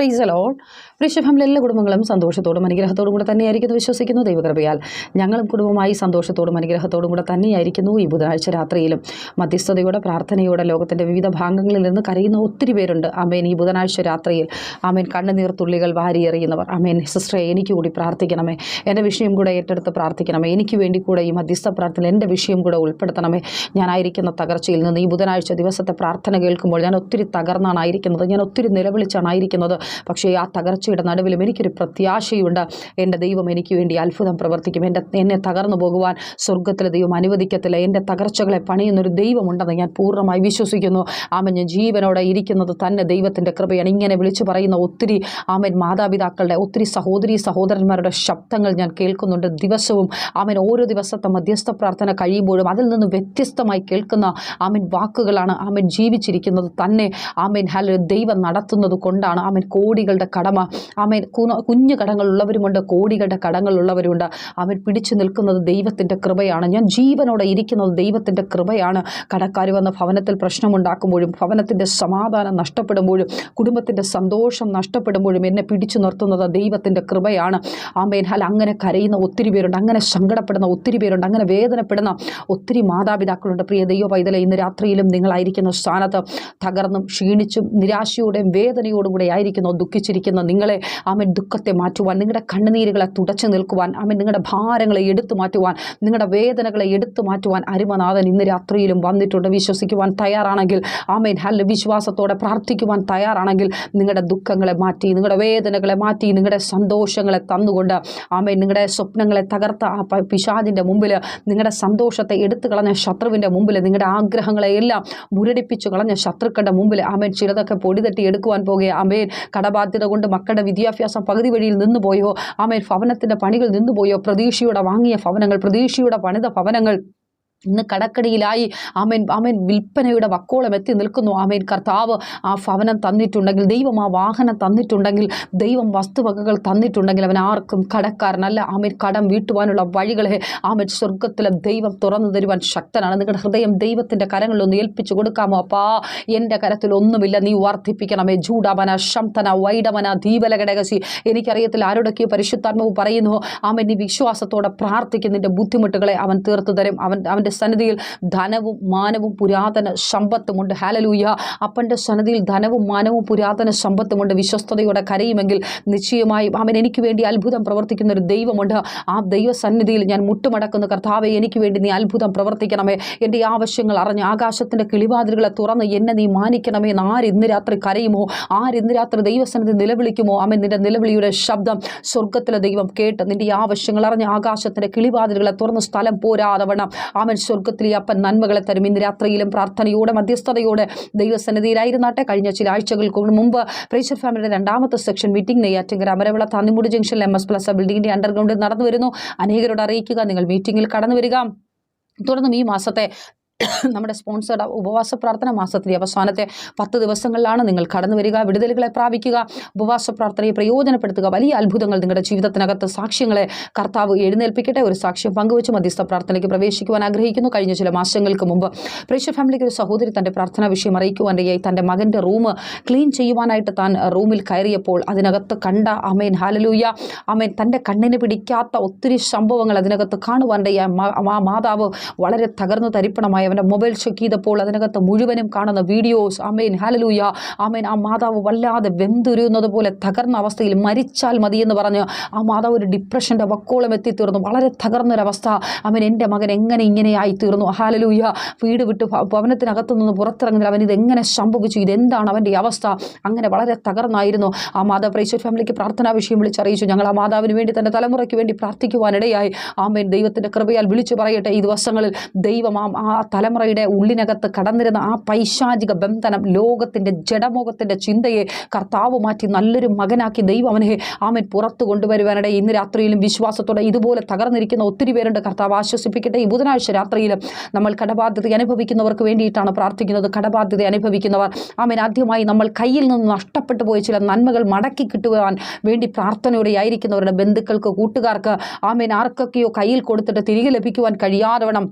ഫ്രീസലോൾ വൃഷഭമിലെ എല്ലാ കുടുംബങ്ങളും സന്തോഷത്തോടും അനുഗ്രഹത്തോടും കൂടെ തന്നെയായിരിക്കുന്നു വിശ്വസിക്കുന്നു. ദൈവകൃപയാൽ ഞങ്ങളും കുടുംബമായി സന്തോഷത്തോടും അനുഗ്രഹത്തോടും കൂടെ തന്നെയായിരിക്കുന്നു ഈ ബുധനാഴ്ച രാത്രിയിലും. മധ്യസ്ഥതയോടെ പ്രാർത്ഥനയോടെ ലോകത്തിന്റെ വിവിധ ഭാഗങ്ങളിൽ നിന്ന് കരയുന്ന ഒത്തിരി പേരുണ്ട്. അമേൻ ഈ ബുധനാഴ്ച രാത്രിയിൽ അമേൻ കണ്ണുനീർ തുള്ളികൾ വാരിയെറിയുന്നവർ. അമേൻ സിസ്റ്ററെ എനിക്ക് കൂടി പ്രാർത്ഥിക്കണമേ. എന്റെ വിഷയം കൂടെ ഏറ്റെടുത്ത് പ്രാർത്ഥിക്കണമേ. എനിക്ക് വേണ്ടി കൂടെ ഈ മധ്യസ്ഥ പ്രാർത്ഥന എന്റെ വിഷയം കൂടെ ഉൾപ്പെടുത്തണമേ. ഞാനായിരിക്കുന്ന തകർച്ചയിൽ നിന്ന് ഈ ബുധനാഴ്ച ദിവസത്തെ പ്രാർത്ഥന കേൾക്കുമ്പോൾ ഞാൻ ഒത്തിരി തകർന്നാണ് ആയിരിക്കുന്നത്. ഞാൻ ഒത്തിരി നിലവിളിച്ചാണ് ആയിരിക്കുന്നത്. പക്ഷേ ആ തകർച്ചയുടെ നടുവിലും എനിക്കൊരു പ്രത്യാശയുണ്ട്. എന്റെ ദൈവം എനിക്ക് വേണ്ടി അത്ഭുതം പ്രവർത്തിക്കും. എന്റെ എന്നെ തകർന്നു പോകുവാൻ സ്വർഗത്തിലെ ദൈവം അനുവദിക്കത്തില്ല. എന്റെ തകർച്ചകളെ പണിയുന്നൊരു ദൈവമുണ്ടെന്ന് ഞാൻ പൂർണമായി വിശ്വസിക്കുന്നു. ആമൻ. ഞാൻ ജീവനോടെ ഇരിക്കുന്നത് തന്നെ ദൈവത്തിന്റെ കൃപയാണ്. ഇങ്ങനെ വിളിച്ചു പറയുന്ന ഒത്തിരി ആമൻ മാതാപിതാക്കളുടെ ഒത്തിരി സഹോദരി സഹോദരന്മാരുടെ ശബ്ദങ്ങൾ ഞാൻ കേൾക്കുന്നുണ്ട് ദിവസവും. ആമൻ ഓരോ ദിവസത്തെ മധ്യസ്ഥ പ്രാർത്ഥന കഴിയുമ്പോഴും അതിൽ നിന്ന് വ്യത്യസ്തമായി കേൾക്കുന്ന ആമൻ വാക്കുകളാണ് ആമൻ ജീവിച്ചിരിക്കുന്നത് തന്നെ. ആമൻ ഹല ദൈവം നടത്തുന്നത് കൊണ്ടാണ് ആമൻ കോടികളുടെ കടമ. ആമേൻ കുഞ്ഞു കടങ്ങളുള്ളവരുമുണ്ട് കോടികളുടെ കടങ്ങളുള്ളവരുണ്ട് അവൻ പിടിച്ചു നിൽക്കുന്നത് ദൈവത്തിന്റെ കൃപയാണ്. ഞാൻ ജീവനോടെ ഇരിക്കുന്നത് ദൈവത്തിന്റെ കൃപയാണ്. കടക്കാർ വന്ന് ഭവനത്തിൽ പ്രശ്നമുണ്ടാക്കുമ്പോഴും ഭവനത്തിന്റെ സമാധാനം നഷ്ടപ്പെടുമ്പോഴും കുടുംബത്തിന്റെ സന്തോഷം നഷ്ടപ്പെടുമ്പോഴും എന്നെ പിടിച്ചു നിർത്തുന്നത് ദൈവത്തിന്റെ കൃപയാണ്. ആമേൻ. ഹാൽ അങ്ങനെ കരയുന്ന ഒത്തിരി പേരുണ്ട് അങ്ങനെ സങ്കടപ്പെടുന്ന ഒത്തിരി പേരുണ്ട് അങ്ങനെ വേദനപ്പെടുന്ന ഒത്തിരി മാതാപിതാക്കളുണ്ട്. പ്രിയ ദൈവ പൈതലെ ഇന്ന് രാത്രിയിലും നിങ്ങളായിരിക്കുന്ന സ്ഥാനത്ത് തകർന്നും ക്ഷീണിച്ചും നിരാശയോടെയും വേദനയോടും കൂടെ ആയിരിക്കുന്നു. ദുഃഖിച്ചിരിക്കുന്ന നിങ്ങളെ ആമൻ ദുഃഖത്തെ മാറ്റുവാൻ നിങ്ങളുടെ കണ്ണുനീരുകളെ തുടച്ചു നിൽക്കുവാൻ ആമൻ നിങ്ങളുടെ ഭാരങ്ങളെ എടുത്തു മാറ്റുവാൻ നിങ്ങളുടെ വേദനകളെ എടുത്തു മാറ്റുവാൻ അരുമനാഥൻ ഇന്ന് രാത്രിയിലും വന്നിട്ടുണ്ട്. വിശ്വസിക്കുവാൻ തയ്യാറാണെങ്കിൽ ആമേൻ ഹല്ല വിശ്വാസത്തോടെ പ്രാർത്ഥിക്കുവാൻ തയ്യാറാണെങ്കിൽ നിങ്ങളുടെ ദുഃഖങ്ങളെ മാറ്റി നിങ്ങളുടെ വേദനകളെ മാറ്റി നിങ്ങളുടെ സന്തോഷങ്ങളെ തന്നുകൊണ്ട് ആമേൻ നിങ്ങളുടെ സ്വപ്നങ്ങളെ തകർത്ത ആ പിശാദിന്റെ മുമ്പിൽ നിങ്ങളുടെ സന്തോഷത്തെ എടുത്തു കളഞ്ഞ ശത്രുവിന്റെ മുമ്പിൽ നിങ്ങളുടെ ആഗ്രഹങ്ങളെ എല്ലാം മുരടിപ്പിച്ചു കളഞ്ഞ ശത്രുക്കളുടെ മുമ്പിൽ ആമേൻ ചിലതൊക്കെ പൊടിതട്ടി എടുക്കുവാൻ പോകുക ആമേൻ കടബാധ്യത കൊണ്ട് മക്കളുടെ വിദ്യാഭ്യാസം പകുതി വഴിയിൽ നിന്ന് പോയോ? ആമേൻ ഭവനത്തിന്റെ പണികൾ നിന്നുപോയോ പ്രതീക്ഷയുടെ വാങ്ങിയ ഭവനങ്ങൾ പ്രതീക്ഷയുടെ പണിത ഭവനങ്ങൾ. ഇന്ന് കടക്കടിയിലായി. ആമേൻ ആമേൻ. വിൽപ്പനയുടെ വക്കോളം എത്തി നിൽക്കുന്നു. ആമേൻ. കർത്താവ് ആ ഭവനം തന്നിട്ടുണ്ടെങ്കിൽ ദൈവം ആ വാഹനം തന്നിട്ടുണ്ടെങ്കിൽ ദൈവം വസ്തുവകകൾ തന്നിട്ടുണ്ടെങ്കിൽ അവൻ ആർക്കും കടക്കാരനല്ല. ആമേൻ. കടം വീട്ടുവാനുള്ള വഴികളെ ആമേൻ സ്വർഗത്തിലെ ദൈവം തുറന്നു തരുവാൻ ശക്തനാണ്. നിങ്ങളുടെ ഹൃദയം ദൈവത്തിന്റെ കരങ്ങളിലൊന്ന് ഏൽപ്പിച്ചു കൊടുക്കാമോ? അപ്പാ എന്റെ കരത്തിൽ ഒന്നുമില്ല. നീ വർദ്ധിപ്പിക്കണമേ. ജൂഡമന ശംതന വൈഡമന ദീപലഘടകസി എനിക്കറിയത്തില്ല ആരോടൊക്കെ പരിശുദ്ധാത്മാവ് പറയുന്നു ആമേൻ നീ വിശ്വാസത്തോടെ പ്രാർത്ഥിക്കുന്നതിന്റെ ബുദ്ധിമുട്ടുകളെ അവൻ തീർത്തു തരും. അവൻ അവന്റെ സന്നിധിയിൽ ധനവും മാനവും പുരാതന സമ്പത്തുമുണ്ട് ഹാലലൂയ അപ്പന്റെ സന്നിധിയിൽ ധനവും മാനവും പുരാതന സമ്പത്തുമുണ്ട് വിശ്വസ്തയോടെ കരയുമെങ്കിൽ നിശ്ചയമായും അവൻ എനിക്ക് വേണ്ടി അത്ഭുതം പ്രവർത്തിക്കുന്ന ഒരു ദൈവമുണ്ട്. ആ ദൈവസന്നിധിയിൽ ഞാൻ മുട്ടുമടക്കുന്ന കർത്താവെ എനിക്ക് വേണ്ടി നീ അത്ഭുതം പ്രവർത്തിക്കണമേ. എന്റെ ആവശ്യങ്ങൾ അറിഞ്ഞ് ആകാശത്തിന്റെ കിളിവാതിലുകളെ തുറന്ന് എന്നെ നീ മാനിക്കണമേ എന്ന് ആര് ഇന്ന് രാത്രി കരയുമോ? ആര് ഇന്ന് രാത്രി ദൈവസന്നിധി നിലവിളിക്കുമോ? അവൻ നിന്റെ നിലവിളിയുടെ ശബ്ദം സ്വർഗത്തിലെ ദൈവം കേട്ട് നിന്റെ ആവശ്യങ്ങൾ അറിഞ്ഞ് ആകാശത്തിന്റെ കിളിവാതിലുകളെ തുറന്ന് സ്ഥലം പോരാതെ അവൻ സ്വർഗത്തിലെ അപ്പൻ നന്മകളെ തരും. ഇന്ന് രാത്രിയിലും പ്രാർത്ഥനയോടെ മധ്യസ്ഥതയോടെ ദൈവസന്നിധിയിലായിരുന്നാട്ടെ. കഴിഞ്ഞ ചില ആഴ്ചകൾക്ക് മുമ്പ് പ്രേഷർ ഫാമിലിയുടെ രണ്ടാമത്തെ സെക്ഷൻ മീറ്റിംഗ് നെയ്യാറ്റിങ്കര അമരവിള താന്നിമുടി ജംഗ്ഷനിൽ എം എസ് പ്ലസ് ബിൽഡിംഗിന്റെ അണ്ടർഗ്രൗണ്ടിൽ നടന്നു വരുന്നു അനേകരോട് അറിയിക്കുക. നിങ്ങൾ മീറ്റിംഗിൽ കടന്നു വരിക തുടർന്നും ഈ മാസത്തെ നമ്മുടെ സ്പോൺസേഡ് ഉപവാസ പ്രാർത്ഥന മാസത്തിലെ അവസാനത്തെ പത്ത് ദിവസങ്ങളിലാണ് നിങ്ങൾ കടന്നു വരിക വിടുതലുകളെ പ്രാപിക്കുക ഉപവാസ പ്രാർത്ഥനയെ പ്രയോജനപ്പെടുത്തുക വലിയ അത്ഭുതങ്ങൾ നിങ്ങളുടെ ജീവിതത്തിനകത്ത് സാക്ഷ്യങ്ങളെ കർത്താവ് എഴുന്നേൽപ്പിക്കട്ടെ. ഒരു സാക്ഷ്യം പങ്കുവച്ച് മധ്യസ്ഥ പ്രാർത്ഥനയ്ക്ക് പ്രവേശിക്കുവാൻ ആഗ്രഹിക്കുന്നു. കഴിഞ്ഞ ചില മാസങ്ങൾക്ക് മുമ്പ് പ്രേക്ഷ ഫാമിലിക്ക് ഒരു സഹോദരി തന്റെ പ്രാർത്ഥനാ വിഷയം അറിയിക്കുവാനായി തന്റെ മകന്റെ റൂം ക്ലീൻ ചെയ്യുവാനായിട്ട് താൻ റൂമിൽ കയറിയപ്പോൾ അതിനകത്ത് കണ്ട അമേൻ ഹാലലൂയ അമേൻ തന്റെ കണ്ണിന് പിടിക്കാത്ത ഒത്തിരി സംഭവങ്ങൾ അതിനകത്ത് കാണുവാനായി മാതാവ് വളരെ തകർന്നു തരിപ്പണമായി അവന്റെ മൊബൈൽ ചെക്ക് ചെയ്തപ്പോൾ അതിനകത്ത് മുഴുവനും കാണുന്ന വീഡിയോസ് അമേൻ ഹാലലൂയ അമേൻ ആ മാതാവ് വല്ലാതെ വെന്തുരുന്നത് പോലെ തകർന്ന അവസ്ഥയിൽ മരിച്ചാൽ മതി എന്ന് പറഞ്ഞ് ആ മാതാവ് ഒരു ഡിപ്രഷന്റെ വക്കോളം എത്തിത്തീർന്നു. വളരെ തകർന്നൊരവസ്ഥ. അവൻ എന്റെ മകൻ എങ്ങനെ ഇങ്ങനെയായി തീർന്നു? ഹാലലൂയ വീട് വിട്ട് ഭവനത്തിനകത്തു നിന്ന് പുറത്തിറങ്ങുന്നില്ല അവൻ ഇതെങ്ങനെ സംഭവിച്ചു ഇതെന്താണ് അവന്റെ അവസ്ഥ? അങ്ങനെ വളരെ തകർന്നായിരുന്നു. ആ മാതാവ് പ്രൈശ്വർ ഫാമിലിക്ക് പ്രാർത്ഥനാ വിഷയം വിളിച്ചറിയിച്ചു. ഞങ്ങൾ ആ മാതാവിന് വേണ്ടി തന്റെ തലമുറയ്ക്ക് വേണ്ടി പ്രാർത്ഥിക്കുവാനിടയായി. ആമേൻ ദൈവത്തിന്റെ കൃപയാൽ വിളിച്ചു പറയട്ടെ ഈ ദിവസങ്ങളിൽ. ദൈവം ആ തലമുറയുടെ ഉള്ളിനകത്ത് കടന്നിരുന്ന ആ പൈശാചിക ബന്ധനം ലോകത്തിന്റെ ജഡമോഹത്തിന്റെ ചിന്തയെ കർത്താവ് മാറ്റി നല്ലൊരു മകനാക്കി ദൈവം അവനെ ആമൻ പുറത്തു കൊണ്ടുവരുവാനിടെ ഇന്ന് രാത്രിയിലും വിശ്വാസത്തോടെ ഇതുപോലെ തകർന്നിരിക്കുന്ന ഒത്തിരി പേരുണ്ട്. കർത്താവ് ആശ്വസിപ്പിക്കട്ടെ. ഈ ബുധനാഴ്ച രാത്രിയിലും നമ്മൾ കടബാധ്യത അനുഭവിക്കുന്നവർക്ക് വേണ്ടിയിട്ടാണ് പ്രാർത്ഥിക്കുന്നത്. കടബാധ്യത അനുഭവിക്കുന്നവർ ആമൻ ആദ്യമായി നമ്മൾ കയ്യിൽ നിന്ന് നഷ്ടപ്പെട്ടു പോയ ചില നന്മകൾ മടക്കി കിട്ടുവാൻ വേണ്ടി പ്രാർത്ഥനയോടെ ആയിരിക്കുന്നവരുടെ ബന്ധുക്കൾക്ക് കൂട്ടുകാർക്ക് ആമേൻ ആർക്കൊക്കെയോ കയ്യിൽ കൊടുത്തിട്ട് തിരികെ ലഭിക്കുവാൻ കഴിയാതെ വണ്ണം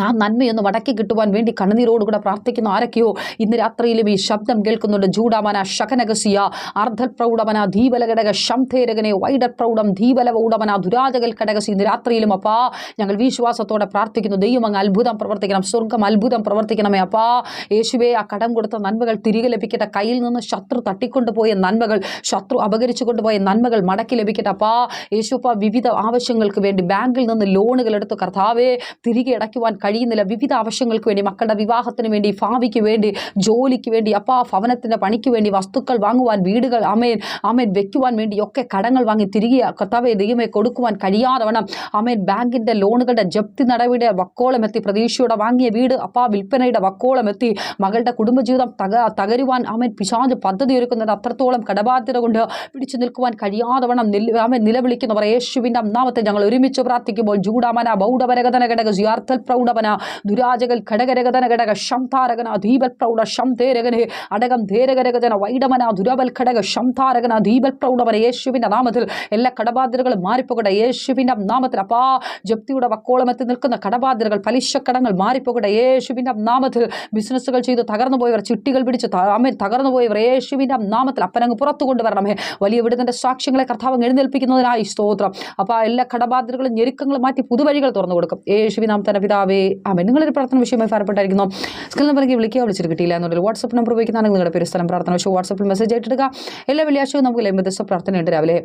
ആ നന്മയൊന്ന് മടക്കി കിട്ടുവാൻ വേണ്ടി കണ്ണുനീരോടുകൂടെ പ്രാർത്ഥിക്കുന്ന. ആരൊക്കെയോ ഇന്ന് രാത്രിയിലും ഈ ശബ്ദം കേൾക്കുന്നുണ്ട്. ജൂഡാമന ശകനഗസിയ അർദ്ധപ്രൗഢമന ധീബലഘടക ശംധേരകനെ വൈഡ പ്രൗഢം ധീബല ഊടമന ദുരാജകൽ കടകസി ഇന്ന് രാത്രിയിലും അപ്പാ. ഞങ്ങൾ വിശ്വാസത്തോടെ പ്രാർത്ഥിക്കുന്നു. ദൈവം അങ്ങ് അത്ഭുതം പ്രവർത്തിക്കണം. സ്വർഗം അത്ഭുതം പ്രവർത്തിക്കണമേ അപ്പാ. യേശുവെ ആ കടം കൊടുത്ത നന്മകൾ തിരികെ ലഭിക്കട്ടെ. കയ്യിൽ നിന്ന് ശത്രു തട്ടിക്കൊണ്ടുപോയ നന്മകൾ ശത്രു അപകരിച്ചു കൊണ്ടുപോയ നന്മകൾ മടക്കി ലഭിക്കട്ടെ അപ്പാ. യേശുപ്പ വിവിധ ആവശ്യങ്ങൾക്ക് വേണ്ടി ബാങ്കിൽ നിന്ന് ലോണുകൾ എടുത്ത്. കർത്താവെ തിരികെ അടയ്ക്കുവാൻ കഴിയുന്നില്ല. വിവിധ ആവശ്യങ്ങൾക്ക് വേണ്ടി മക്കളുടെ വിവാഹത്തിന് വേണ്ടി ഭാവിക്ക് വേണ്ടി ജോലിക്ക് വേണ്ടി അപ്പാ ഭവനത്തിന്റെ പണിക്ക് വേണ്ടി വസ്തുക്കൾ വാങ്ങുവാൻ വീടുകൾ അമേൻ അമേൻ വെക്കുവാൻ വേണ്ടി ഒക്കെ കടങ്ങൾ വാങ്ങി തിരികെ കർത്താവെ ദൈവമേ കൊടുക്കുവാൻ കഴിയാതെ വേണം അമേൻ ബാങ്കിന്റെ ലോണുകളുടെ ജപ്തി നടപടിയുടെ വക്കോളം എത്തി പ്രതീക്ഷയോടെ വാങ്ങിയ വീട് അപ്പാ വിൽപ്പനയുടെ വക്കോളം എത്തി മകളുടെ കുടുംബജീവിതം തക തകരുവാൻ അമേൻ പിശാജ് പദ്ധതി ഒരുക്കുന്നത് അത്രത്തോളം കടബാധ്യത കൊണ്ട് പിടിച്ചു നിൽക്കുവാൻ കഴിയാതെ വേണം നിൽ അമേൻ നിലവിളിക്കുന്നവർ യേശുവിന്റെ അന്നാമത്തെ ഞങ്ങൾ ഒരുമിച്ച് പ്രാർത്ഥിക്കുമ്പോൾ ജൂഡാമന ബൗഡവരഗതന ഘടക ജിയാർത്ഥൽ പ്രൗഢവന ദുരാജകൽ ഘടകരഗതന ഘടക. ശംതാരകന ധീപൽ പ്രൗഢ ശംതേരകനെ അടകം ധേരകരഗതന. വൈഡമന ദുരബൽ ഘടക. ശംതാരകന ധീപൽ പ്രൗഢമന യേശുവിന്റെ നാമത്തിൽ എല്ലാ കടബാധ്യതകളും മാറിപ്പോകട്ടെ. യേശുവിന്റെ നാമത്തിൽ അപ്പാ. ജപ്തിയുടെ വക്കോളം എത്തി നിൽക്കുന്ന കടബാധ്യതകൾ പലിശക്കടങ്ങൾ മാറിപ്പോകട്ടെ. യേശുവിന്റെ നാമത്തിൽ ബിസിനസ്സുകൾ ചെയ്ത് തകർന്നു പോയവർ ചിട്ടികൾ പിടിച്ച് അമ്മ തകർന്നു പോയവർ യേശുവിന്റെ നാമത്തിൽ അപ്പനങ്ങ് പുറത്തു കൊണ്ടുവരണമേ. വലിയ വിടുതന്റെ സാക്ഷ്യങ്ങളെ കർത്താവ് എഴുന്നേൽപ്പിക്കുന്നതിനായി സ്തോത്രം. അപ്പോൾ എല്ലാ കടബാധ്യതകളും ഞെരുക്കങ്ങളും മാറ്റി പുതുവഴികൾ തുറന്നു കൊടുക്കും. യേശുവിനാം തന്നെ പിതാവേ ആമേ നിങ്ങളൊരു പ്രാർത്ഥന വിഷയമായി ഫലപ്പെട്ടായിരിക്കുന്നു സ്കിൽ നമ്പറിലേക്ക് വിളിക്കുക വിളിച്ചിട്ട് കിട്ടിയില്ല എന്നുള്ള വാട്സപ്പ് നമ്പർ ഉപയോഗിക്കുന്നതാണ് നിങ്ങളുടെ പേര് സ്ഥലം. പ്രാർത്ഥന വിഷയം വാട്സപ്പിൽ മെസ്സേജ് ആയിട്ടിടുക എല്ലാ വെള്ളിയാഴ്ചയും നമുക്ക് ലഭ്യത പ്രാർത്ഥനയുണ്ട്. രാവിലെ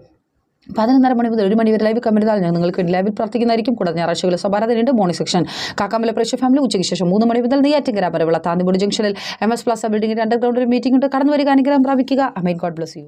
പതിനൊന്നര മണി മുതൽ ഒരു മണി വരെ ലൈവ് കമന്റ് ഞാൻ നിങ്ങൾക്ക് ലൈവിൽ പ്രാർത്ഥിക്കുന്നതായിരിക്കും. കൂടാതെ ഞായറാഴ്ചകളിൽ സഭാരാധനയുണ്ട് മോർണിംഗ് സെക്ഷൻ കാക്കാമല പ്രേക്ഷ ഫാമിലി ഉച്ചയ്ക്ക് ശേഷം മൂന്ന് മണി മുതൽ നെയ്യാറ്റിങ്കര വരെയുള്ള താന്നിമൂട് ജംഗ്ഷനിൽ എം എസ് പ്ലാസ അണ്ടർഗ്രൗണ്ട് ഒരു മീറ്റിംഗ് ഉണ്ട്. കടന്നു വരിക അനുഗ്രഹം പ്രാപിക്കുക. Amen God bless U